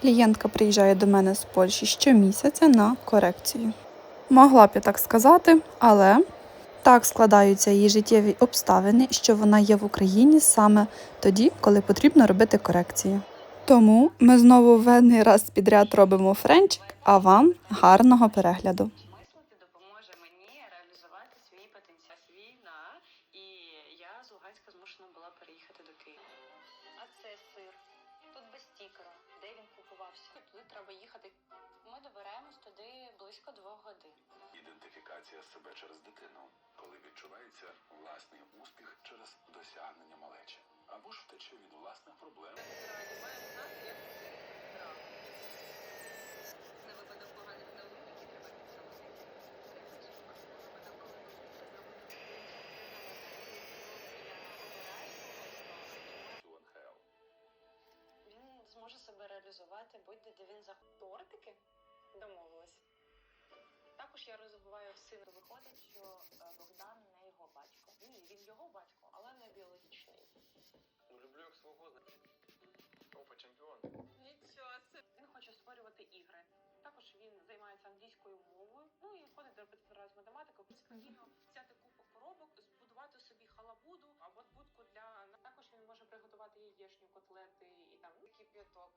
Клієнтка приїжджає до мене з Польщі щомісяця на корекцію. Могла б я так сказати, але так складаються її життєві обставини, що вона є в Україні саме тоді, коли потрібно робити корекції. Тому ми знову венний раз підряд робимо френчик, а вам гарного перегляду. Луганська змушена була переїхати до Києва. Тут без стікера. Де близько двох годин. Ідентифікація себе через дитину, коли відчувається власний успіх через досягнення малечі, або ж втече від власних проблем. Він зможе себе реалізувати будь-де, де він захоче. Тортики? Ну і ходить до зараз математику. Спокійно взяти купу коробок, збудувати собі халабуду або будку для також він може приготувати яєчню, котлети і там ну, кип'яток.